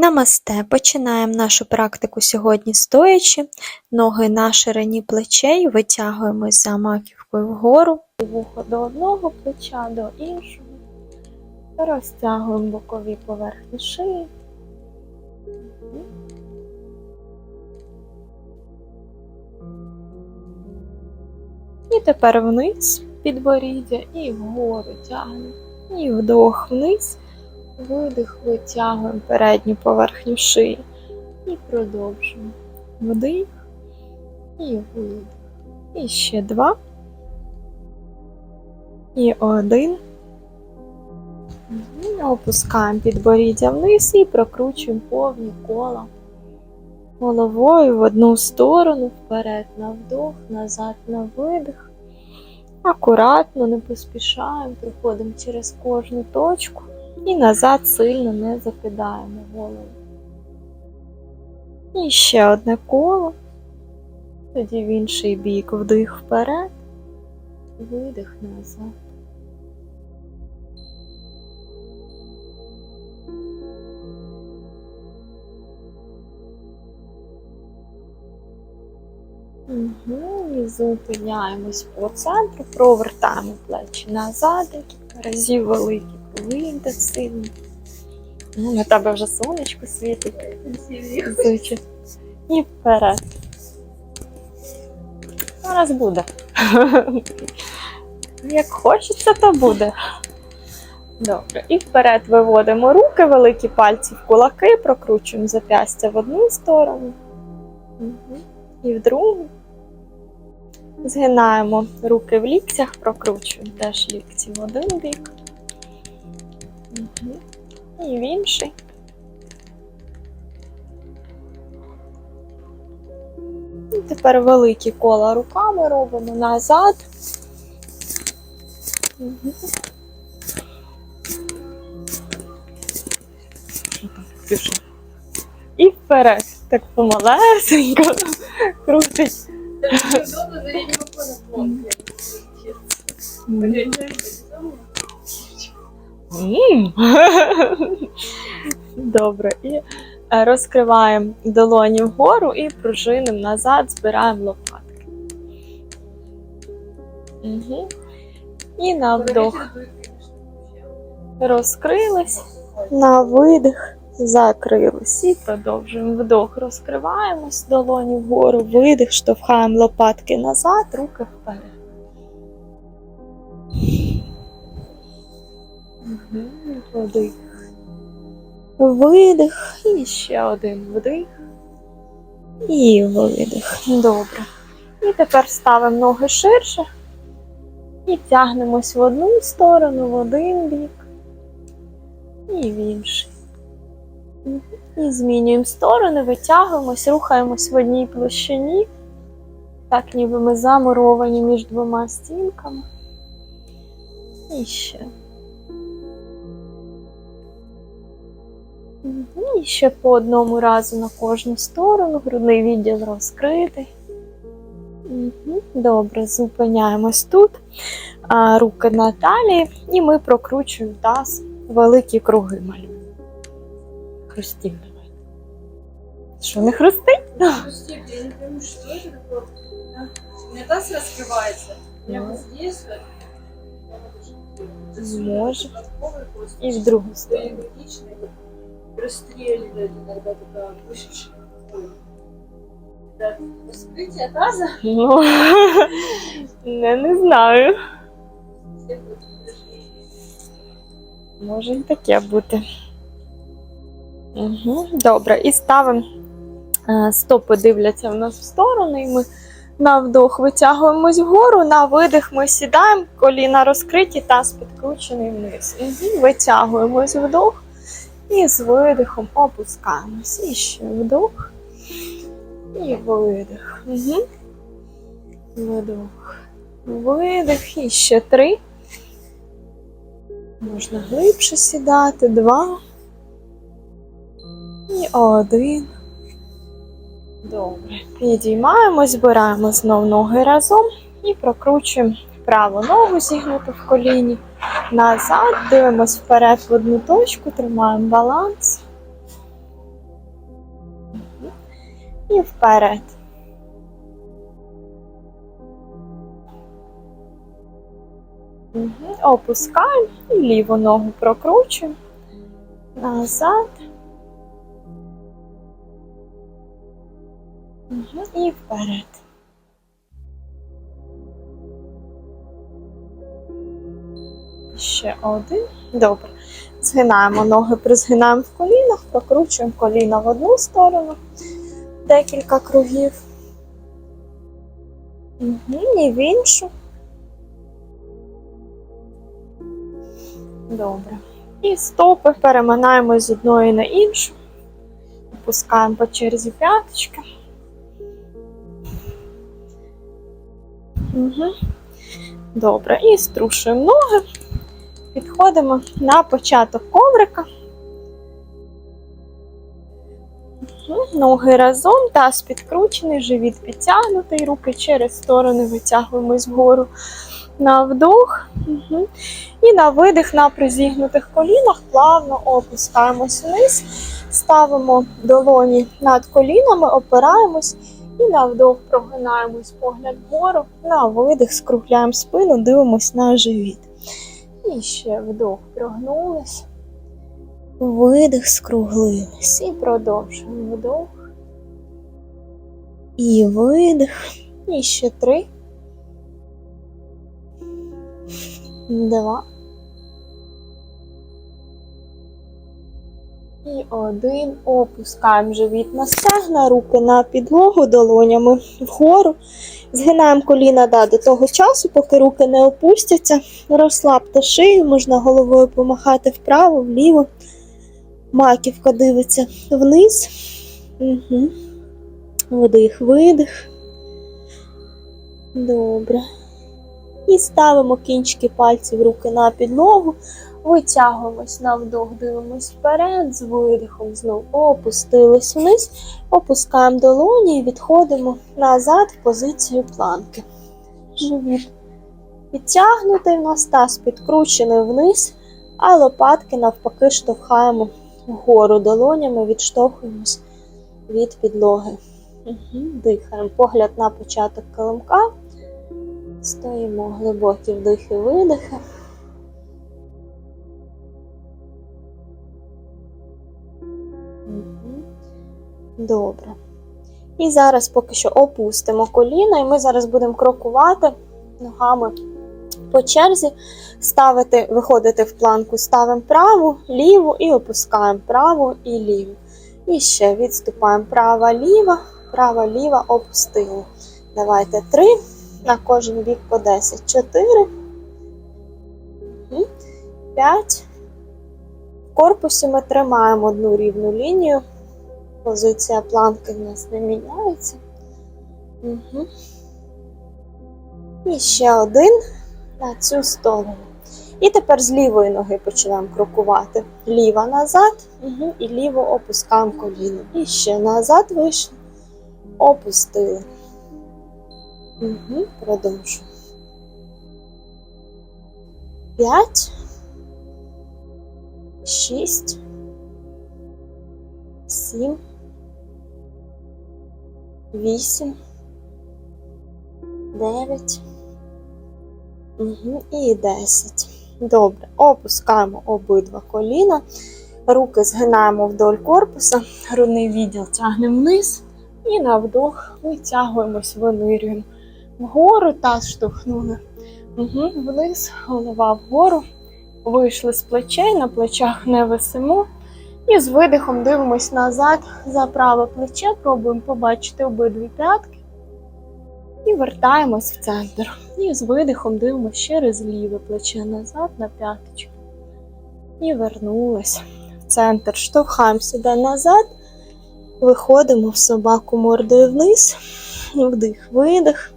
Намасте. Починаємо нашу практику сьогодні стоячи. Ноги на ширині плечей, витягуємось за маківкою вгору, вухо до одного плеча, до іншого. Розтягуємо бокові поверхні шиї. І тепер вниз підборіддя і вгору тягнемо. І вдох вниз. Видих, витягуємо передню поверхню шиї. І продовжуємо. Вдих і видих. І ще два. І один. Опускаємо підборіддя вниз і прокручуємо повні кола. Головою в одну сторону, вперед на вдох, назад на видих. Акуратно, не поспішаємо, проходимо через кожну точку. І назад сильно не закидаємо голову. І ще одне коло. Тоді в інший бік вдих вперед, видих назад. Угу, і зупиняємось по центру, провертаємо плечі назад, разів великі вийде сильно. Ну, на тебе вже сонечко світить. І вперед. Зараз буде. Як хочеться, то буде. Добре. І вперед виводимо руки, великі пальці в кулаки, прокручуємо зап'ястя в одну сторону Мгм. і в другу. Згинаємо руки в ліктях, прокручуємо теж лікті в один бік. І в інший. І тепер великі кола руками робимо назад. І вперед. Так помалесенько крутить. Удобно на видеофон М. Добре. І е, розкриваємо долоні вгору і пружинимо назад, збираємо лопатки. Угу. І на вдох розкрились, на видих закрились. І продовжуємо. Вдох розкриваємось, долоні вгору, видих, штовхаємо лопатки назад, руки вперед. Вдих. Видих. І ще один вдих. І видих. Добре. І тепер ставимо ноги ширше. І тягнемось в одну сторону, в один бік. І в інший. І змінюємо сторони, витягуємось, рухаємось в одній площині. Так, ніби ми замуровані між двома стінками. І ще. І ще по одному разу на кожну сторону, грудний відділ розкритий. Мгм, Добре, зупиняємось тут. А, руки на талії, і ми прокручуємо таз, великі круги малюємо. Хрустім давай. Що не хрустить? Подожди, я не пойму, что это такое. А? У меня таз раскрывается. Я Ну. вот здесь вот. Может. Подковый просто. І в другу сторону. Простреливает иногда такая вышедшая. Да, раскрытие таза. Ну, не, не знаю. Може і таке бути. Угу, добре, і ставимо е, стопи дивляться в нас в сторону, і ми на вдох витягуємось вгору, на видих ми сідаємо, коліна розкриті, таз підкручений вниз. Угу, витягуємось вдох і з видихом опускаємось. І ще вдох. І видих. Угу. Видох. Видих. І ще три. Можна глибше сідати, два. І один. Добре. Підіймаємось, збираємо знов ноги разом і прокручуємо праву ногу зігнуту в коліні. Назад, дивимось вперед в одну точку, тримаємо баланс. І вперед. Опускаємо і ліву ногу прокручуємо. Назад. І вперед. Ще один. Добре. Згинаємо ноги, призгинаємо в колінах, прокручуємо коліна в одну сторону. Декілька кругів. Угу, і в іншу. Добре. І стопи переминаємо з одної на іншу. Опускаємо по черзі п'яточки. Угу. Добре. І струшуємо ноги. Підходимо на початок коврика. Ноги разом, таз підкручений, живіт підтягнутий, руки через сторони витягуємось вгору на вдох. І на видих на призігнутих колінах плавно опускаємось вниз, ставимо долоні над колінами, опираємось і на вдох прогинаємось погляд вгору, на видих скругляємо спину, дивимось на живіт. І ще вдох прогнулись. Видих скруглились. І продовжуємо вдох. І видих. І ще три. Два. І один. Опускаємо живіт на стегна, руки на підлогу, долонями вгору. Згинаємо коліна да, до того часу, поки руки не опустяться. Розслабте шию, можна головою помахати вправо, вліво. Маківка дивиться вниз. Угу. Вдих, видих. Добре. І ставимо кінчики пальців руки на підлогу. Витягуємось на вдох, дивимось вперед, з видихом знову опустились вниз, опускаємо долоні і відходимо назад в позицію планки. Живіт підтягнутий в нас таз підкручений вниз, а лопатки навпаки штовхаємо вгору долонями, відштовхуємось від підлоги. Дихаємо. Погляд на початок килимка. Стоїмо глибокі вдихи, видихи. Добре. І зараз поки що опустимо коліна, і ми зараз будемо крокувати ногами по черзі, ставити, виходити в планку, ставимо праву, ліву і опускаємо праву і ліву. І ще відступаємо права, ліва, права, ліва, опустили. Давайте три. На кожен бік по 10. 4. 5. В корпусі ми тримаємо одну рівну лінію. Позиція планки в нас не міняється. Угу. І ще один на цю сторону. І тепер з лівої ноги починаємо крокувати. Ліва назад, угу. і ліво опускаємо коліно. І ще назад вийшли, опустили. Угу. Продовжуємо. П'ять. Шість. Сім. Вісім. Дев'ять. І десять. Добре. Опускаємо обидва коліна. Руки згинаємо вдоль корпуса, грудний відділ тягнемо вниз і на вдох витягуємось, винирюємо вгору, таз штовхнули угу. вниз, голова вгору. Вийшли з плечей, на плечах не висимо. І з видихом дивимось назад за праве плече, пробуємо побачити обидві п'ятки. І вертаємось в центр. І з видихом дивимося через ліве плече назад на п'яточку. І вернулись в центр. Штовхаємо себе назад, виходимо в собаку мордою вниз, вдих, видих.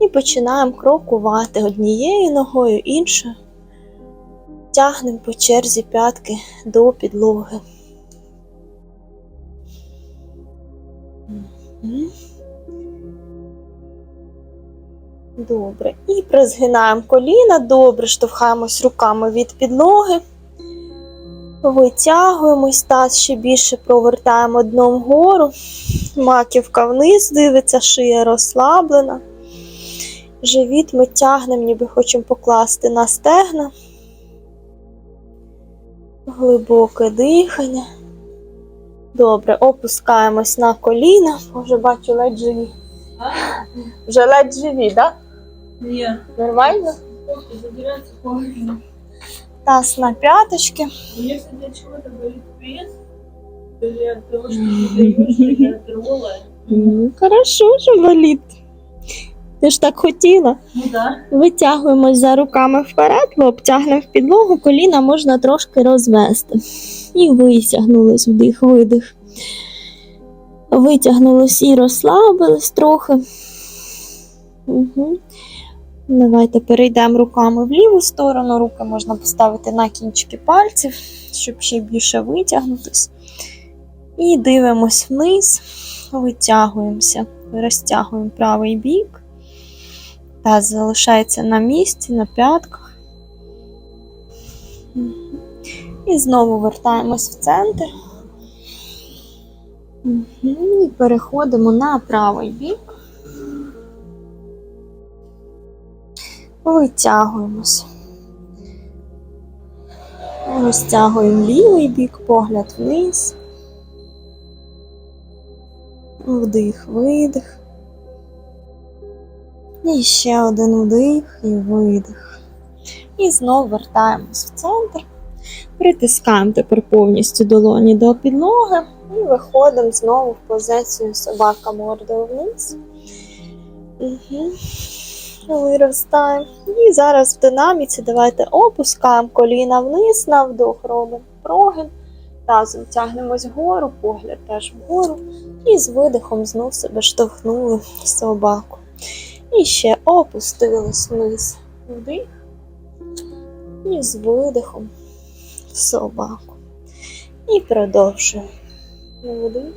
І починаємо крокувати однією ногою, іншою. Тягнемо по черзі п'ятки до підлоги. Добре. І призгинаємо коліна, добре штовхаємось руками від підлоги. Витягуємось, таз ще більше провертаємо дном вгору. Маківка вниз дивиться, шия розслаблена. Живіт ми тягнемо, ніби хочемо покласти на стегна. Глибоке дихання. Добре, опускаємось на коліна. Вже бачу ледь живі. Вже ледь живі, так? Нет. Нормально? Забирается половину. Таз на п'яточки. У меня, кстати, от чего-то болит пресс. Или от того, ты даешь, или от рола. Ну, хорошо, що болить. Ти ж так хотіла. Ну да. Витягуємось за руками вперед, лоб тягнемо в підлогу, коліна можна трошки розвести. І витягнулись вдих, видих. Витягнулись і розслабились трохи. Угу. Давайте перейдемо руками в ліву сторону. Руки можна поставити на кінчики пальців, щоб ще більше витягнутись. І дивимось вниз, витягуємося, розтягуємо правий бік. Таз залишається на місці, на п'ятках. І знову вертаємось в центр. І переходимо на правий бік. Витягуємось. Розтягуємо лівий бік, погляд вниз. Вдих, видих. І ще один вдих і видих. І знову вертаємось в центр. Притискаємо тепер повністю долоні до підлоги і виходимо знову в позицію собака мордою вниз. Угу. Виростаємо. І зараз в динаміці давайте опускаємо коліна вниз, на вдох робимо прогин. Тазом тягнемось вгору, погляд теж вгору. І з видихом знов себе штовхнули собаку. І ще опустились вниз вдих. І з видихом собаку. І продовжуємо. Вдих.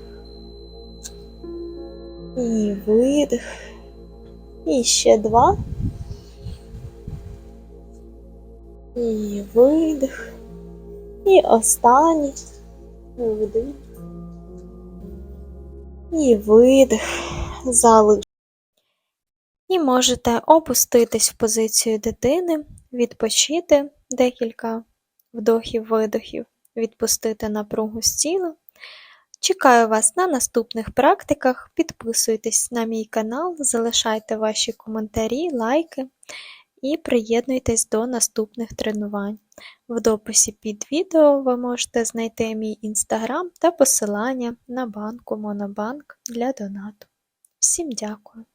І видих. І ще два. І видих. І останній. Вдих. І видих. Залиш. Можете опуститись в позицію дитини, відпочити декілька вдохів-видохів, відпустити напругу з тіла. Чекаю вас на наступних практиках. Підписуйтесь на мій канал, залишайте ваші коментарі, лайки і приєднуйтесь до наступних тренувань. В дописі під відео ви можете знайти мій інстаграм та посилання на банку Монобанк для донату. Всім дякую!